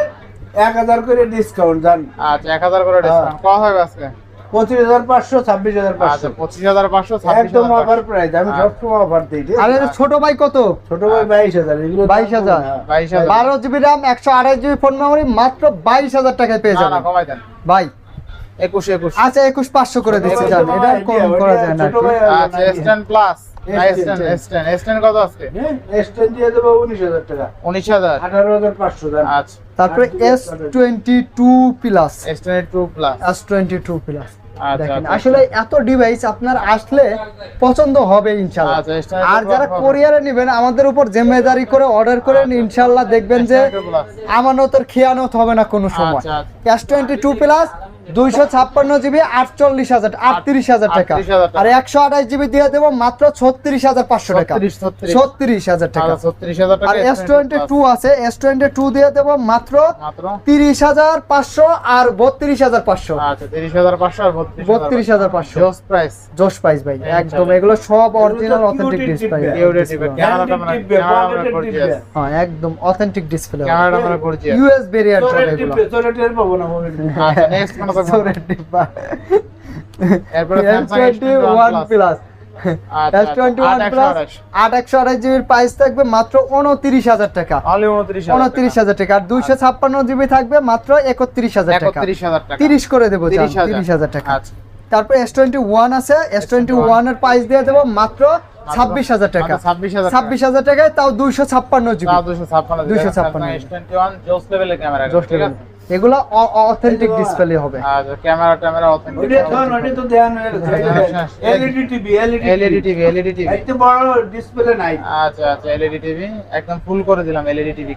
Speaker 3: এক হাজার করে ডিসকাউন্ট জান।
Speaker 2: আচ্ছা এক হাজার করে ডিসকাউন্ট কত হবে আজকে?
Speaker 3: পঁচিশ হাজার পাঁচশো ছাব্বিশ হাজার
Speaker 2: আচ্ছা
Speaker 3: পাঁচশো
Speaker 2: পঁচিশ হাজার পাঁচশো।
Speaker 3: একদম অফার প্রাইস আমি
Speaker 2: আচ্ছা।
Speaker 3: সবসময় অফার দিই
Speaker 1: আরে ছোট ভাই কত?
Speaker 3: ছোট ভাই বাইশ হাজার এগুলো
Speaker 1: 22,000
Speaker 2: বাইশ হাজার।
Speaker 1: বারো জিবি র্যাম একশো আড়াই জিবি ফোন মেমোরি মাত্র বাইশ হাজার টাকায় পেয়ে
Speaker 2: না না
Speaker 1: যাবেন। ভাই।
Speaker 2: একুশ একুশ।
Speaker 1: আচ্ছা একুশ পাঁচশো করে দিচ্ছি জান। এটা কম করা যায় না
Speaker 2: আচ্ছা S plus S ten
Speaker 3: S10
Speaker 2: S ten S ten কত আজকে
Speaker 3: এক্সটেন্ড দিয়ে দেবো উনিশ হাজার টাকা।
Speaker 2: উনিশ হাজার।
Speaker 3: আঠারো হাজার পাঁচশো জান।
Speaker 2: আচ্ছা।
Speaker 1: তারপরে S twenty two plus
Speaker 2: S ten two plus
Speaker 1: S twenty two plus আসলে এত ডিভাইস আপনার আসলে পছন্দ হবে ইনশাল্লাহ
Speaker 2: আচ্ছা, S22
Speaker 1: আর যারা। কোরিয়ারে নেবেন আমাদের উপর জিম্মেদারি করে অর্ডার করেন ইনশাল্লাহ দেখবেন যে আমানতের খেয়ানত হবে না কোনো সময়।
Speaker 2: Cash
Speaker 1: S twenty two plus দুইশো ছাপ্পান্ন জিবি আটচল্লিশ হাজার আটত্রিশ হাজার টাকা।
Speaker 2: 38,000 টাকা।
Speaker 1: আর একশো আঠাশ জিবি দিয়ে দেবো মাত্র ছত্রিশ হাজার পাঁচশো টাকা।
Speaker 2: 36, 36
Speaker 1: ছত্রিশ হাজার টাকা।
Speaker 2: আচ্ছা হাজার টাকা
Speaker 1: আর এস টোয়েন্টি টু আছে। এস টোয়েন্টি টু দিয়ে দেবো মাত্র
Speaker 2: মাত্র?
Speaker 1: তিরিশ হাজার পাঁচশো আর বত্রিশ হাজার পাঁচশো।
Speaker 2: আচ্ছা বত্রিশ
Speaker 1: হাজার পাঁচশো।
Speaker 2: জোস প্রাইস
Speaker 1: জোশ প্রাইস ভাই একদম। এগুলো সব অরিজিনাল অথেন্টিক ডিসপ্লে হ্যাঁ একদম অথেন্টিক ইউএস ভেরিয়েন্ট এগুলো।
Speaker 3: টের পাবো না মোবাইল
Speaker 2: নেক্সট কোন কথা
Speaker 1: সরে ডিব্বা
Speaker 2: এরপরে স্যামসাং
Speaker 1: S21 প্লাস S21
Speaker 2: আট একশো
Speaker 1: প্লাস
Speaker 2: আঠাশ।
Speaker 1: আট একশো আঠাশ জিবির প্রাইস থাকবে মাত্র উনত্রিশ হাজার টাকা।
Speaker 2: অনলি উনত্রিশ
Speaker 1: উনত্রিশ হাজার টাকা। আর দুইশো ছাপ্পান্ন জিবি থাকবে মাত্র একত্রিশ হাজার টাকা।
Speaker 2: একত্রিশ হাজার টাকা।
Speaker 1: তিরিশ করে দেবো
Speaker 2: তিরিশ হাজার।
Speaker 1: টাকা।
Speaker 2: আচ্ছা।
Speaker 1: তারপর এস টোয়েন্টি ওয়ান আছে। এস টোয়েন্টি ওয়ানের প্রাইস দিয়ে দেবো মাত্র ছাব্বিশ হাজার টাকা।
Speaker 2: ছাব্বিশ হাজার
Speaker 1: টাকায় তাও দুইশো ছাপ্পান্ন জিবি
Speaker 2: ছাপ্পান্ন।
Speaker 1: 256
Speaker 2: এস জোস লেভেলের ক্যামেরা ঠিক আছে?
Speaker 1: এগুলো অথেন্টিক ডিসপ্লে হবে।
Speaker 2: আচ্ছা ক্যামেরা ট্যামেরা অথেন্টিক
Speaker 3: তো দেন LED TV LED
Speaker 2: LED TV LED TV
Speaker 3: একটু বড় ডিসপ্লে নাই।
Speaker 2: আচ্ছা আচ্ছা এলইডি টিভি একদম ফুল করে দিলাম এলইডি টিভি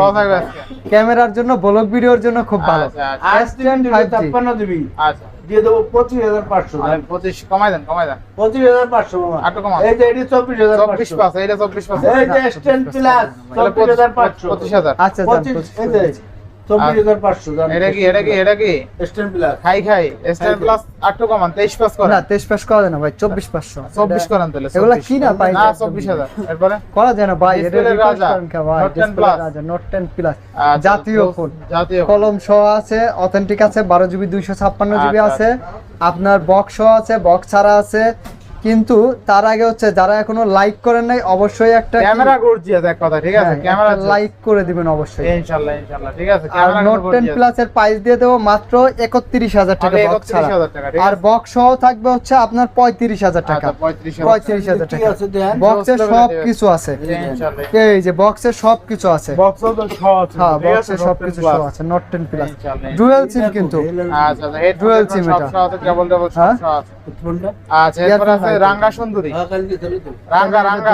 Speaker 2: কত থাকবে আজকে?
Speaker 1: ক্যামেরার জন্য ব্লগ ভিডিওর জন্য খুব ভালো।
Speaker 2: আচ্ছা আচ্ছা।
Speaker 3: আর
Speaker 1: S10
Speaker 3: তিন
Speaker 1: 5G
Speaker 3: ছাপ্পান্ন দিবি।
Speaker 2: আচ্ছা।
Speaker 3: দিয়ে দেবো পঁচিশ হাজার পাঁচশো।
Speaker 2: পঁচিশ কমাই দেন কমাই দেন।
Speaker 3: পঁচিশ হাজার পাঁচশো মামা।
Speaker 2: আটটু
Speaker 3: এই যে এটি চব্বিশ হাজার
Speaker 2: চব্বিশ
Speaker 3: পাঁচশো
Speaker 2: পাঁচ এইটা চব্বিশ পাঁচ
Speaker 3: এই যে প্লাস চব্বিশ হাজার পাঁচশো।
Speaker 2: পঁচিশ হাজার।
Speaker 1: আচ্ছা
Speaker 3: পঁচিশ।
Speaker 1: পঁচিশ
Speaker 3: এই
Speaker 1: করে
Speaker 3: যে
Speaker 1: দিচ্ছি।
Speaker 3: চব্বিশ হাজার পাঁচশো জান।
Speaker 2: এটা কি এটা কি এটা কি? খাই খাই। স্টার প্লাস আটটু কমান তেইশ পাস করেন।
Speaker 1: না তেইশ পাস করা যায় না ভাই চব্বিশ পাঁচশো।
Speaker 2: চব্বিশ করেন তাহলে
Speaker 1: এগুলা
Speaker 2: 24
Speaker 1: কি না পাই
Speaker 2: না। চব্বিশ হাজার। এরপরে?
Speaker 1: করা যায় না ভাই এটা
Speaker 2: Display
Speaker 1: রিকোয়েস্ট
Speaker 2: রাজা,
Speaker 1: করেন কে ভাই
Speaker 2: Note 10
Speaker 1: ডিসপ্লে
Speaker 2: Plus।
Speaker 1: রাজা নোট টেন প্লাস
Speaker 2: আচ্ছা,
Speaker 1: জাতীয় ফোন
Speaker 2: জাতীয়
Speaker 1: কলম সহ আছে অথেন্টিক আছে বারো জিবি দুইশো ছাপ্পান্ন জিবি
Speaker 2: আচ্ছা,
Speaker 1: আছে। আপনার বক্স সহ আছে বক্স ছাড়া আছে। কিন্তু তার আগে হচ্ছে যারা এখনও লাইক করেন নাই অবশ্যই একটা
Speaker 2: ক্যামেরা গর্জিয়াস এক কথা ঠিক আছে? ক্যামেরা
Speaker 1: লাইক করে দিবেন অবশ্যই।
Speaker 2: ইনশাআল্লাহ ইনশাআল্লাহ ঠিক আছে?
Speaker 1: আর
Speaker 2: ক্যামেরা
Speaker 1: নোট টেন প্লাস এর প্রাইস দিয়ে দেব মাত্র একত্রিশ হাজার টাকা বক্স ছাড়া।
Speaker 2: 31,000 টাকা,
Speaker 1: আর
Speaker 2: আছে?
Speaker 1: বক্স সহ থাকবে হচ্ছে আপনার পঁয়ত্রিশ হাজার টাকা।
Speaker 2: আচ্ছা পঁয়ত্রিশ হাজার
Speaker 1: পঁয়ত্রিশ হাজার
Speaker 3: ঠিক
Speaker 1: টাকা।
Speaker 3: আছে দেন?
Speaker 1: বক্সে সব কিছু আছে।
Speaker 2: ইনশাআল্লাহ
Speaker 1: এই যে বক্সে সব কিছু আছে।
Speaker 2: বক্স তো সহজ
Speaker 1: হ্যাঁ বক্সে সব কিছু সব আছে note ten plus dual SIM কিন্তু।
Speaker 2: আচ্ছা আচ্ছা হেড
Speaker 1: Dual SIM
Speaker 2: সব সহ আছে কেবল সব
Speaker 1: হ্যাঁ?
Speaker 2: সহ আছে।
Speaker 3: ফোনটা
Speaker 2: আচ্ছা এরপর আছে। রাঙ্গা সুন্দরী।
Speaker 3: কালকে চলে তো।
Speaker 2: রাঙ্গা রাঙ্গা?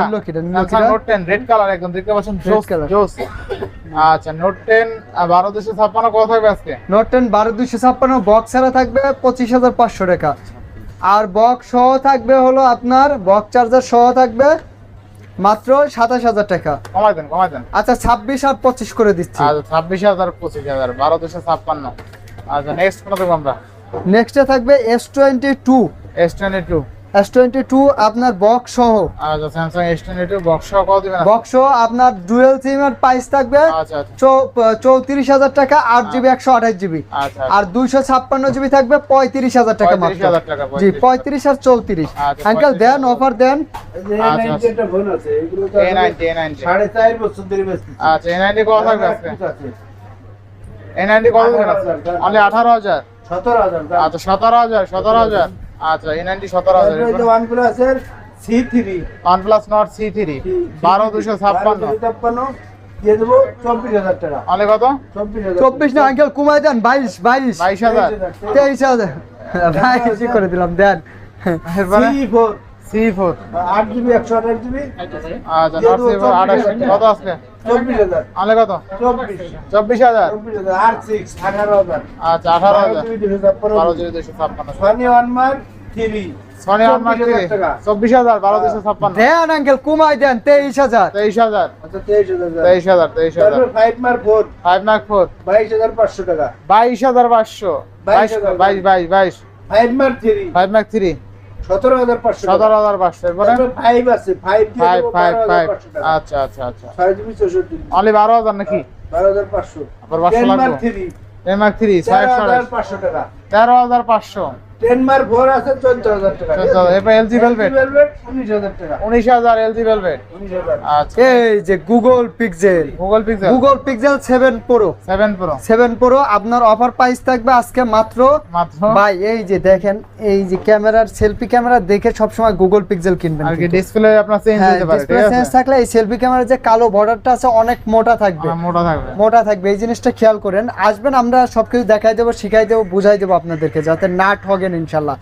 Speaker 2: নোট টেন রেড কালার একদম দেখতে পাচ্ছেন? জোস জোস। আচ্ছা নোট টেন বারো দুশো ছাপ্পান্ন কত থাকবে আজকে?
Speaker 1: নোট টেন বারো দুইশো ছাপ্পান্ন বক্স ছাড়া থাকবে পঁচিশ হাজার পাঁচশো টাকা। আর বক্স সহ থাকবে হলো আপনার বক্স চার্জার সহ থাকবে মাত্র সাতাশ হাজার টাকা।
Speaker 2: কমাই দেন কমাই দেন।
Speaker 1: আচ্ছা ছাব্বিশ আর পঁচিশ করে দিচ্ছি।
Speaker 2: আচ্ছা ছাব্বিশ হাজার পঁচিশ হাজার বারো দুশো ছাপ্পান্ন। আচ্ছা নেক্সট কোন দেবো আমরা?
Speaker 1: নেক্সটে থাকবে S twenty two
Speaker 2: S twenty two
Speaker 1: S twenty two আপনার বক্স সহ।
Speaker 2: আচ্ছা স্যামসাং এস টোয়েন্টি বক্স সহ কত দিবেন?
Speaker 1: বক্স সহ আপনার ডুয়েল সিমের প্রাইস থাকবে
Speaker 2: আচ্ছা আচ্ছা।
Speaker 1: চৌ- চৌত্রিশ হাজার টাকা আট জিবি একশো আঠাশ জিবি
Speaker 2: আচ্ছা
Speaker 1: আর দুইশো ছাপ্পান্ন জিবি থাকবে পঁয়ত্রিশ হাজার টাকা মাত্র। জি
Speaker 2: 35,000
Speaker 1: পঁয়ত্রিশ আর চৌত্রিশ।
Speaker 2: আচ্ছা,
Speaker 1: আঙ্কেল দেন অফার দেন।
Speaker 3: এই যে
Speaker 2: আচ্ছা,
Speaker 3: A90
Speaker 2: আচ্ছা।
Speaker 3: একটা ফোন আছে এগুলো তো
Speaker 2: এ
Speaker 3: আসলে
Speaker 2: নাইনটি এ নাইনটি
Speaker 3: সাড়ে চার বছর ধরে
Speaker 2: আচ্ছা এ কত থাকবে আজকে?
Speaker 3: আছে।
Speaker 2: এ নাইনটি কত দিবেন
Speaker 3: 18,000
Speaker 2: অনলি আঠারো হাজার?
Speaker 3: সতেরো হাজার দাম।
Speaker 2: আচ্ছা সতেরো হাজার সতেরো হাজার। আচ্ছা এ নাইনটি সতেরো হাজার।
Speaker 3: যে OnePlus এর C3
Speaker 2: one plus Nord C three বারো দুশো ছাপ্পান্ন।
Speaker 3: ছাপ্পান্ন। দিয়ে দেবো চব্বিশ হাজার টাকা।
Speaker 2: অনলি কত?
Speaker 3: চব্বিশ
Speaker 1: না আঙ্কেল কুমাই দেন বাইশ বাইশ।
Speaker 2: বাইশ হাজার।
Speaker 1: তেইশ হাজার। বাইশ করে দিলাম দেন।
Speaker 2: এরপরে?
Speaker 3: সি ফোর
Speaker 2: সি
Speaker 3: আট জিবি একশো আঠাশ জিবি
Speaker 2: আচ্ছা সি আঠাশ। কত আসবে?
Speaker 3: চব্বিশ হাজার।
Speaker 2: অনলি কত?
Speaker 3: চব্বিশ।
Speaker 2: চব্বিশ হাজার।
Speaker 3: আর সিক্স আঠারো হাজার।
Speaker 2: আচ্ছা আঠারো হাজার।
Speaker 3: জিবি দুশো ছাপ্পান্ন
Speaker 2: বারো দুশো ছাপ্পান্ন।
Speaker 3: সনি থ্রি
Speaker 2: চব্বিশ হাজার বারো দুশো ছাপ্পান্ন।
Speaker 1: দেন আঙ্কেল কুমাই দেন তেইশ হাজার।
Speaker 2: তেইশ হাজার।
Speaker 3: আচ্ছা তেইশ হাজার।
Speaker 2: তেইশ হাজার তেইশ হাজার।
Speaker 3: Five mark four
Speaker 2: five mark four
Speaker 3: বাইশ হাজার পাঁচশো টাকা।
Speaker 2: বাইশ হাজার পাঁচশো। বাইশ বাইশ বাইশ বাইশ
Speaker 3: five mark three
Speaker 2: five mark three
Speaker 3: সতেরো হাজার পাঁচশো
Speaker 2: সতেরো হাজার পাঁচশো
Speaker 3: ফাইভ আছে ফাইভ
Speaker 2: ফাইভ ফাইভ ফাইভ আচ্ছা আচ্ছা আচ্ছা।
Speaker 3: ছয় জিবি চৌষট্টি।
Speaker 2: অনলি বারো হাজার নাকি?
Speaker 3: বারো হাজার পাঁচশো।
Speaker 2: আবার পাঁচশো লাগবে।
Speaker 3: থ্রি
Speaker 2: থ্রি ছয়
Speaker 3: হাজার পাঁচশো টাকা।
Speaker 2: তেরো হাজার পাঁচশো।
Speaker 3: টেন ফোর আছে চোদ্দ হাজার টাকা
Speaker 2: চোদ্দ এলজি ভেলভেট
Speaker 3: ভেলভেট উনিশ হাজার টাকা।
Speaker 2: উনিশ হাজার এলজি ভেলভেট আচ্ছা।
Speaker 1: এই যে Google pixel
Speaker 2: Google pixel
Speaker 1: Google pixel seven pro
Speaker 2: seven pro
Speaker 1: seven pro আপনার অফার প্রাইস থাকবে আজকে মাত্র
Speaker 2: মাত্র?
Speaker 1: ভাই এই যে দেখেন এই যে ক্যামেরার সেলফি ক্যামেরা দেখে সবসময় গুগল পিক্সেল কিনবেন
Speaker 2: আর কি ডিসপ্লে আপনার চেঞ্জ
Speaker 1: হ্যাঁ
Speaker 2: হতে পারে
Speaker 1: ডিসপ্লে চেঞ্জ থাকলে এই সেলফি ক্যামেরার যে কালো বর্ডারটা আছে অনেক মোটা থাকবে।
Speaker 2: হ্যাঁ, মোটা থাকবে।
Speaker 1: মোটা থাকবে এই জিনিসটা খেয়াল করেন। আসবেন আমরা সবকিছু দেখাই দেবো শিখাই দেবো বুঝাই দেবো আপনাদেরকে যাতে না ঠগেন ইনশাল্লাহ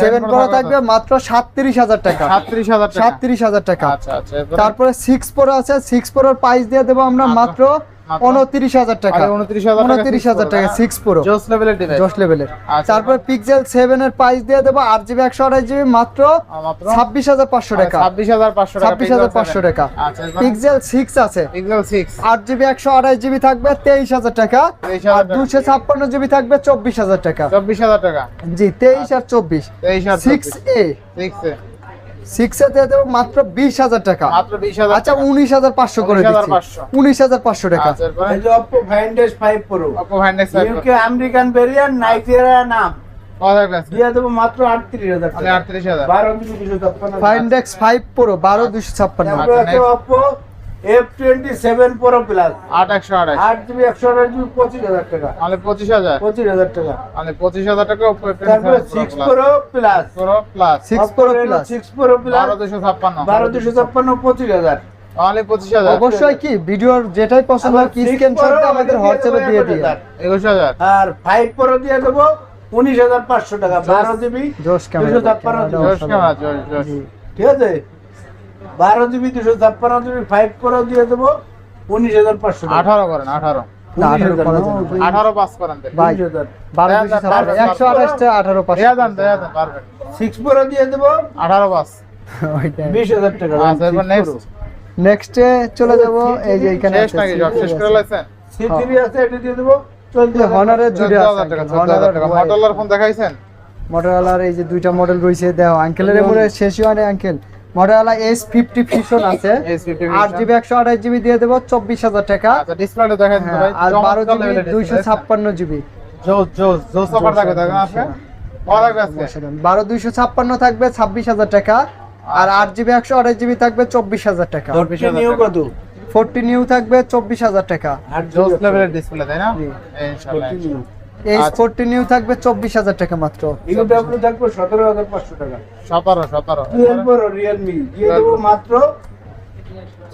Speaker 1: সেভেন
Speaker 2: Pro
Speaker 1: প্রো
Speaker 2: থাকবে
Speaker 1: মাত্র সাতত্রিশ হাজার টাকা
Speaker 2: সাতত্রিশ হাজার
Speaker 1: সাতত্রিশ হাজার টাকা
Speaker 2: আচ্ছা আচ্ছা?
Speaker 1: তারপরে সিক্স প্রো আছে সিক্স প্রোর প্রাইস দিয়ে দেবো আমরা মাত্র? উনত্রিশ হাজার টাকা।
Speaker 2: আরে, 29,000
Speaker 1: উনত্রিশ হাজার টাকা সিক্স প্রো
Speaker 2: জোস লেভেলের ডিভাইস
Speaker 1: লেভেলের। তারপরে পিক্সেল সেভেন এর প্রাইস দিয়ে দেবো আট জিবি একশো আঠাশ জিবি মাত্র
Speaker 2: মাত্র?
Speaker 1: ছাব্বিশ হাজার পাঁচশো টাকা।
Speaker 2: ছাব্বিশ হাজার পাঁচশো টাকা
Speaker 1: ছাব্বিশ হাজার পাঁচশো টাকা।
Speaker 2: আচ্ছা
Speaker 1: পিক্সেল সিক্স আছে।
Speaker 2: পিক্সেল সিক্স
Speaker 1: আট জিবি একশো আঠাশ জিবি থাকবে তেইশ হাজার টাকা। আর দুশো ছাপ্পান্ন জিবি থাকবে চব্বিশ হাজার টাকা।
Speaker 2: চব্বিশ হাজার টাকা।
Speaker 1: জি তেইশ আর চব্বিশ।
Speaker 2: তেইশ হাজার
Speaker 1: six A
Speaker 2: six
Speaker 1: six A দেবো মাত্র বিশ হাজার টাকা।
Speaker 2: মাত্র বিশ হাজার
Speaker 1: আচ্ছা উনিশ হাজার পাঁচশো করে দিচ্ছি। উনিশ হাজার পাঁচশো। টাকা।
Speaker 2: আচ্ছা
Speaker 3: five pro
Speaker 2: Oppo
Speaker 3: UK American variant Nigeria নাম
Speaker 1: ফাইন্ডেক্স ফাইভ প্রো বারো দুশো ছাপ্পান্ন।
Speaker 3: তারপরে আছে
Speaker 2: next।
Speaker 3: Oppo F twenty seven pro plus
Speaker 2: আট একশো আঠাশ
Speaker 3: আট জিবি একশো আঠাশ জিবি পঁচিশ হাজার টাকা।
Speaker 2: মানে পঁচিশ হাজার।
Speaker 3: পঁচিশ হাজার টাকা।
Speaker 2: মানে পঁচিশ হাজার টাকা
Speaker 3: তারপরে six pro plus
Speaker 2: pro plus
Speaker 1: six pro plus
Speaker 3: six pro plus
Speaker 2: বারো দুশো ছাপ্পান্ন।
Speaker 3: বারো দুশো ছাপ্পান্ন পঁচিশ হাজার।
Speaker 2: অনলি পঁচিশ হাজার।
Speaker 1: অবশ্যই কি? ভিডিওর যেটাই পছন্দ হয় কি স্ক্রিনশট আমাদের হোয়াটসঅ্যাপে দিয়ে দিয়ে
Speaker 2: একুশ হাজার।
Speaker 3: আর ফাইভ প্রো দিয়ে দেবো উনিশ হাজার পাঁচশো টাকা বারো জিবি
Speaker 1: জোশ ক্যামেরা
Speaker 3: দুশো ছাপ্পান্ন
Speaker 2: জোশ ক্যামেরা জোশ জোশ।
Speaker 3: ঠিক আছে? বারো জিবি দুশো ছাপ্পান্ন জিবি ফাইভ প্রো দিয়ে দেবো উনিশ হাজার পাঁচশো
Speaker 2: আঠারো করেন আঠারো।
Speaker 1: করা
Speaker 2: আচ্ছা নেক্সট
Speaker 1: নেক্সটে চলে যাব এই যে এখানে
Speaker 2: শেষ নাকি? সব শেষ করে লাইছেন।
Speaker 3: সি আছে এটা দিয়ে দেবো
Speaker 1: হনারের জুড়ে
Speaker 2: চোদ্দ হাজার টাকা চোদ্দ মডেলার ফোন দেখাইছেন?
Speaker 1: মটোরোলার এই যে দুইটা মডেল রয়েছে দেও আঙ্কেলের শেষই হয় uncle Motorola S fifty fusion আছে। আট জিবি একশো আঠাশ জিবি দিয়ে দেবো চব্বিশ হাজার টাকা।
Speaker 2: আচ্ছা ডিসপ্লেটা ভাই
Speaker 1: আর বারো জিবি দুইশো ছাপ্পান্ন জিবি বারো দুইশো ছাপ্পান্ন থাকবে ছাব্বিশ হাজার টাকা। আর আট জিবি একশো আঠাশ জিবি থাকবে চব্বিশ হাজার টাকা।
Speaker 3: কত?
Speaker 1: ফোরটি নিউ থাকবে চব্বিশ হাজার টাকা।
Speaker 2: লেভেলের ডিসপ্লে তাই না?
Speaker 1: এইচ
Speaker 2: আচ্ছা।
Speaker 1: ফোরটি নিউ থাকবে চব্বিশ হাজার টাকা মাত্র।
Speaker 3: ইউডাব্লিউ থাকবে সতেরো হাজার পাঁচশো টাকা।
Speaker 2: সতেরো সতেরো।
Speaker 3: রিয়েলমি। দিয়ে দেবো মাত্র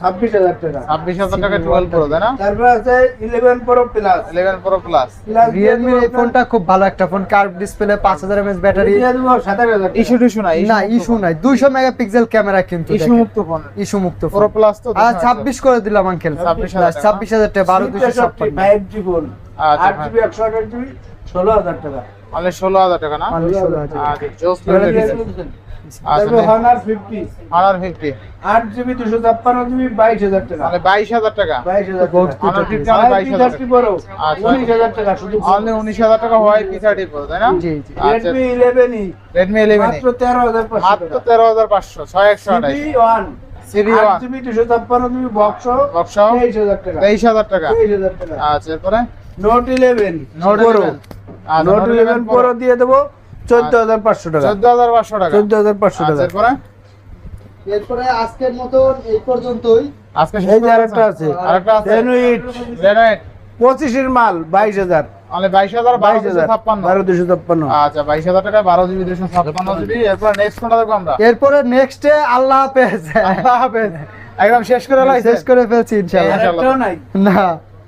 Speaker 3: ছাব্বিশ হাজার টাকা।
Speaker 2: ছাব্বিশ হাজার টাকা টুয়েলভ প্রো তাই না?
Speaker 3: তারপরে আছে eleven pro plus
Speaker 2: eleven pro plus
Speaker 3: plus
Speaker 1: এই ফোনটা খুব ভালো একটা ফোন কার্ভ ডিসপ্লে পাঁচ হাজার এমএস ব্যাটারি
Speaker 3: দিয়ে দেবো সাতাশ হাজার
Speaker 2: ইস্যু টিস্যু নাই
Speaker 1: না ইস্যু নাই। দুইশো মেগাপিক্সেল ক্যামেরা কিন্তু
Speaker 2: ইস্যু মুক্ত ফোন
Speaker 1: ইস্যু মুক্ত
Speaker 2: প্রো প্লাস তো
Speaker 1: আর ছাব্বিশ করে দিলাম আঙ্কেল
Speaker 2: 26,000 টাকা।
Speaker 1: ছাব্বিশ হাজার টাকা বারো দুশো ছাপ্পান্ন।
Speaker 3: ফাইভ জি ফোন
Speaker 2: আচ্ছা,
Speaker 3: আট জিবি একশো আঠাশ জিবি ষোলো হাজার টাকা।
Speaker 2: অনলি ষোলো হাজার টাকা না?
Speaker 1: 16,000 টাকা।
Speaker 2: আচ্ছা
Speaker 3: বাইশ হাজার টাকা।
Speaker 2: মানে বাইশ হাজার টাকা।
Speaker 3: বাইশ হাজার
Speaker 1: Box
Speaker 3: টাকা।
Speaker 2: Honor 50 মানে 22,000
Speaker 3: থার্টি প্রো
Speaker 2: আচ্ছা।
Speaker 3: উনিশ হাজার টাকা শুধু
Speaker 2: অনলি হয় তাই না?
Speaker 1: জি জি।
Speaker 2: আচ্ছা।
Speaker 3: মাত্র
Speaker 2: মাত্র
Speaker 3: ওয়ান দুশো ছাপ্পান্ন জিবি বক্স
Speaker 2: বক্স
Speaker 3: তেইশ হাজার টাকা।
Speaker 2: তেইশ হাজার টাকা।
Speaker 3: তেইশ হাজার টাকা।
Speaker 2: আচ্ছা এরপরে?
Speaker 3: Note eleven
Speaker 2: note
Speaker 3: pro
Speaker 2: eleven আচ্ছা,
Speaker 3: নোট ইলেভেন প্রো দিয়ে দেবো। চোদ্দ হাজার পাঁচশো টাকা।
Speaker 2: চোদ্দ হাজার পাঁচশো টাকা।
Speaker 3: চোদ্দ হাজার পাঁচশো
Speaker 2: আচ্ছা,
Speaker 3: টাকা।
Speaker 2: এরপরে?
Speaker 1: এরপরে আজকের মতন এই পর্যন্তই।
Speaker 2: আজকে
Speaker 3: এই যে আরেকটা আছে
Speaker 2: আরেকটা আছে।
Speaker 3: রেনুইট
Speaker 2: রেনোয়েট
Speaker 3: পঁচিশের মাল বাইশ হাজার।
Speaker 2: মানে বাইশ হাজার
Speaker 3: বাইশ হাজার
Speaker 2: ছাপ্পান্ন
Speaker 3: বারো দুশো ছাপ্পান্ন।
Speaker 2: আচ্ছা বাইশ হাজার টাকা বারো জিবি দুশো ছাপ্পান্ন জিবি এরপর নেক্সট কোনটা দেখব আমরা?
Speaker 1: এরপরে নেক্সটে আল্লাহ হাফেজ।
Speaker 2: আল্লাহ হাফেজ। একদম শেষ করে
Speaker 1: শেষ করে ফেলছি ইনশাআল্লাহ।
Speaker 2: ইনশাআল্লাহ।
Speaker 3: আরেকটাও নাই।
Speaker 1: না।